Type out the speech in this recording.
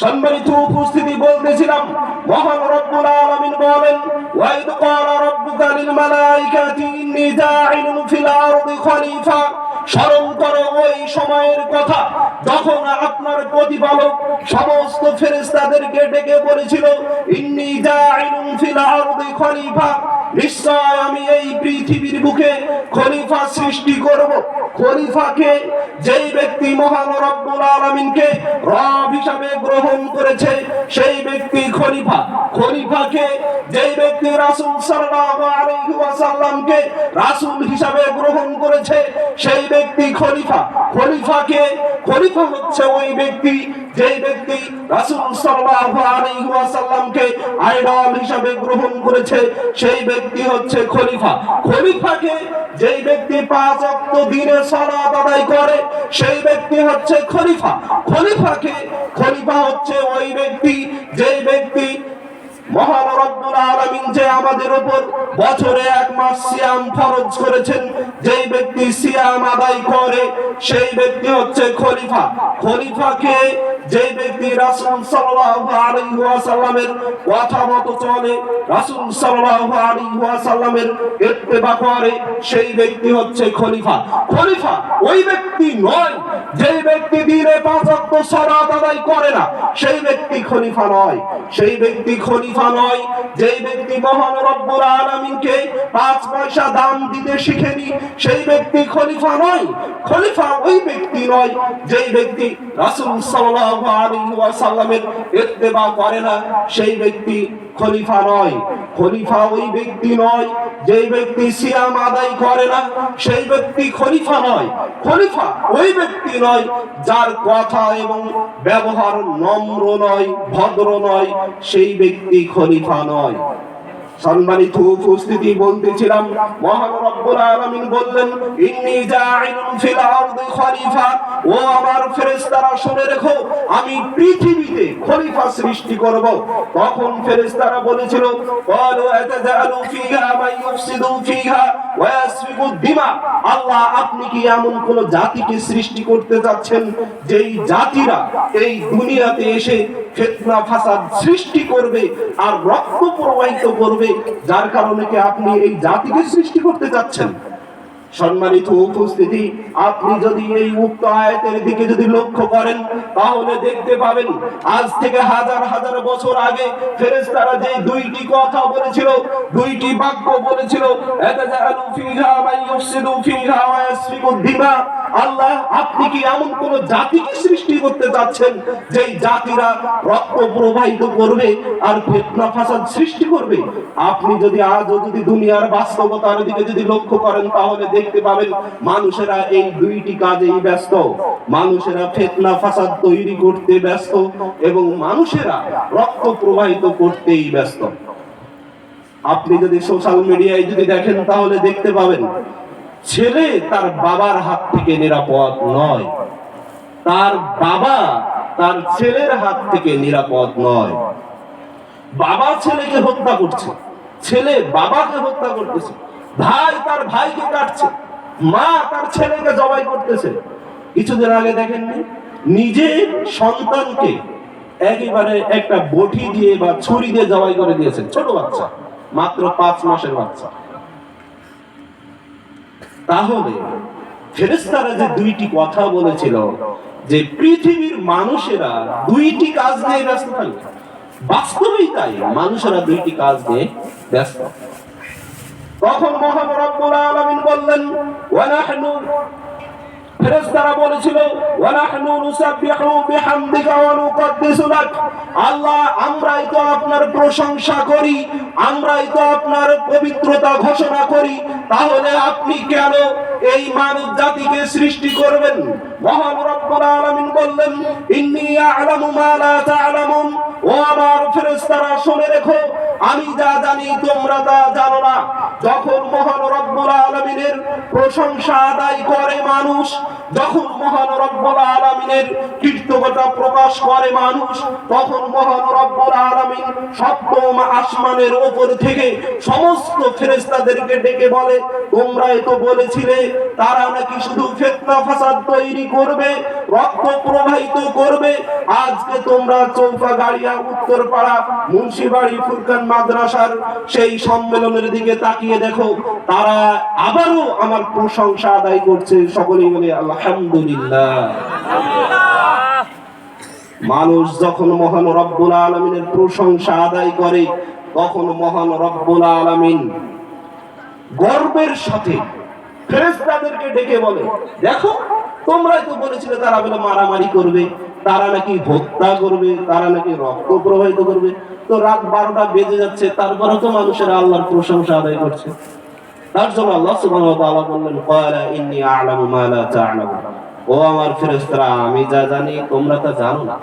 সম্মানিত উপস্থিতি বলতেছিলাম, মহান রব্বুল আলামিন বলেন, ওয়াইদ ক্বালা রাব্বুকা লিল মালাইকাতি ইন্নী জাইলুন ফিল আরদি খলিফা। স্মরণ করো ওই সময়ের কথা যখন আপনার প্রতিপালক সমস্ত ফেরেশতাদেরকে ডেকে বলেছিল, ইন্নী জাইলুন ফিল আরদি খলিফা। নিশ্চয় আমি এই পৃথিবীর বুকে খলিফা সৃষ্টি করব। খলিফাকে যেই ব্যক্তি মহান রব্বুল আলামিনকে রব হিসাবে গ্রহণ করেছে, সেই ব্যক্তি খলিফা। খলিফাকে যেই ব্যক্তি রাসূল সাল্লাল্লাহু আলাইহি ওয়াসাল্লামকে রাসূল হিসাবে গ্রহণ করেছে, সেই ব্যক্তি খলিফা। খলিফাকে খলিফা হচ্ছে ওই ব্যক্তি যেই ব্যক্তি রাসূল সাল্লাল্লাহু আলাইহি ওয়াসাল্লামকে আইডল হিসাবে গ্রহণ করেছে, সেই ব্যক্তি হচ্ছে খলিফা। খলিফাকে যেই ব্যক্তি পাঁচ ওয়াক্ত দিনে সালাত আদায় করে, সেই ব্যক্তি হচ্ছে খলিফা। খলিফাকে, খলিফা হচ্ছে ওই ব্যক্তি, যেই ব্যক্তি মহান রব্বুল যে আমাদের উপর বছরে এক মাস সিয়াম ফরজ করেছেন, যেই ব্যক্তি সিয়াম আদায় করে, সেই ব্যক্তি হচ্ছে খলিফা। খলিফাকে যেই ব্যক্তি রাসূল সাল্লাল্লাহু আলাইহি কথা মতো চলে, রাসূল সাল্লাল্লাহু আলাইহি ওয়াসাল্লামের করে, সেই ব্যক্তি হচ্ছে খলিফা। খলিফা ওই ব্যক্তি নয়, যেই ব্যক্তি দিনে পাঁচ সালাত আদায় করে না। সেই ব্যক্তি খলিফা নয়। সেই ব্যক্তি খলিফা নয়। যেই ব্যক্তি মহান রব্বুল আলামিনকে পাঁচ পয়সা দাম দিতে শিখেনি, সেই ব্যক্তি খলিফা নয়। খলিফা ওই ব্যক্তি নয় যেই ব্যক্তি রাসূল সাল্লাল্লাহু আলাইহি ওয়াসাল্লামের ইত্তেবা করে না। সেই ব্যক্তি খলিফা নয়, খলিফা ওই ব্যক্তি নয়, যেই ব্যক্তি সিয়াম আদায় করে না, সেই ব্যক্তি খলিফা নয়। খলিফা ওই ব্যক্তি নয় যার কথা এবং ব্যবহার নম্র নয়, ভদ্র নয়, সেই ব্যক্তি খলিফা নয়। সম্মানিত উপস্থিতি বলতেছিলাম বললেন ফিল আরদি খলিফা। ও আমার ফেরেশতারা, শুনে রেখো, আমি পৃথিবীতে খলিফা সৃষ্টি করব। তখন ফেরেশতারা বলেছিল ক্বালু আতাজালু ফিহা ইউফসিদু ফিহা ওয়া ইয়াসফিকু দিমা। আল্লাহ, আপনি কি এমন কোন জাতিকে সৃষ্টি করতে যাচ্ছেন, যেই জাতিরা এই দুনিয়াতে এসে ফিতনা ফাসাদ সৃষ্টি করবে আর রক্ত প্রবাহিত করবে? যার কারণে কি আপনি এই জাতিকে সৃষ্টি করতে যাচ্ছেন? সম্মানিত উপস্থিতি, আপনি যদি এই উক্ত আয়াতের দিকে যদি লক্ষ্য করেন, তাহলে দেখতে পাবেন, আজ থেকে হাজার হাজার বছর আগে ফেরেশতারা যে দুইটি কথা বলেছিল, দুইটি বাক্য বলেছিল ফিহা ইউফসিদু ফিহা ওয়া ইয়াসফিকু দিমা আল্লাহ, আপনি কি এমন কোন জাতিকে সৃষ্টি করতে যাচ্ছেন যেই জাতিরা রক্ত প্রবাহিত করবে আর ফিতনা ফাসাদ সৃষ্টি করবে? আপনি যদি আজও যদি দুনিয়ার বাস্তবতার দিকে যদি লক্ষ্য করেন, তাহলে দেখতে পাবেন মানুষেরা এই দুইটি কাজেই ব্যস্ত। মানুষেরা ফিতনা ফাসাদ তৈরি করতে ব্যস্ত এবং মানুষেরা রক্ত প্রবাহিত করতেই ব্যস্ত। আপনি যদি সোশ্যাল মিডিয়ায় যদি দেখেন, তাহলে দেখতে পাবেন ছেলে তার বাবার হাত থেকে নিরাপদ নয়। তার বাবা তার ছেলের হাত থেকে নিরাপদ নয়। বাবা ছেলেকে হত্যা করছে। ছেলে বাবাকে হত্যা করতেছে। ভাই তার ভাইকে কাটছে। মা তার ছেলেকে জবাই করতেছে। কিছুদিন আগে দেখেননি? নিজের সন্তানকে একেবারে একটা বটি দিয়ে বা ছুরি দিয়ে জবাই করে দিয়েছে ছোট বাচ্চা, মাত্র পাঁচ মাসের বাচ্চা। তাহলে ফেরেস্তারা যে দুইটি কথা বলেছিল যে পৃথিবীর মানুষেরা দুইটি কাজ নিয়ে ব্যস্ত থাকে, বাস্তবেই তাই মানুষেরা দুইটি কাজ নিয়ে ব্যস্ত। তখন মহান আলমিন বললেন, ওয়া নাহনু ফেরেশতারা বলেছিল বিহামদিকা ওয়া নুকদ্দিসু লাক। আল্লাহ, আমরাই তো আপনার প্রশংসা করি, আমরাই তো আপনার পবিত্রতা ঘোষণা করি। তাহলে আপনি কেন এই মানব জাতিকে সৃষ্টি করবেন? মহান রব্বুল আলামিন বললেন, ইন্নী আ'লামু মা লা আমি যা জানি তোমরা তা জানো না। যখন মহান রব্বুল আলামিনের প্রশংসা আদায় করে মানুষ, যখন মহান রব্বুল আলামিনের কীর্তকতা প্রকাশ করে মানুষ, তখন মহান রব্বুল আলামিন সপ্তম আসমানের ওপর থেকে সমস্ত ফেরেস্তাদেরকে ডেকে বলে, তোমরাই তো বলেছিলে, তারা নাকি শুধু ফিতনা ফাসাদ তৈরি করবে রক্ত প্রবাহিত করবে। আজকে তোমরা চৌপা গাড়িয়া উত্তরপাড়া, মুন্সিবাড়ি, ফুরকান মাদ্রাসার সেই সম্মেলনের দিকে তাকিয়ে দেখো, তারা আবারও আমার প্রশংসা আদায় করছে। সকলেই বলে, আলহামদুলিল্লাহ। মানুষ যখন মহান রব্বুল আলমিনের প্রশংসা আদায় করে, তখন মহান রব্বুল আলমিন গর্বের সাথে ফেরেশতাদেরকে ডেকে বলে, দেখো তোমরাই তো বলেছিলে তারা বলে মারামারি করবে, তারা নাকি হত্যা করবে, তারা নাকি রক্ত প্রবাহিত করবে। তো রাত বারোটা বেজে যাচ্ছে তারপরে তো মানুষের আল্লাহর প্রশংসা আদায় করছে। তার জন্য আল্লাহ সুবহানাহু ওয়া তাআলা বললেন, ক্বালা ইন্নী আ'লামু মা লা তা'লামুন। ও আমার ফেরেশতারা, আমি যা জানি তোমরা তা জানো না।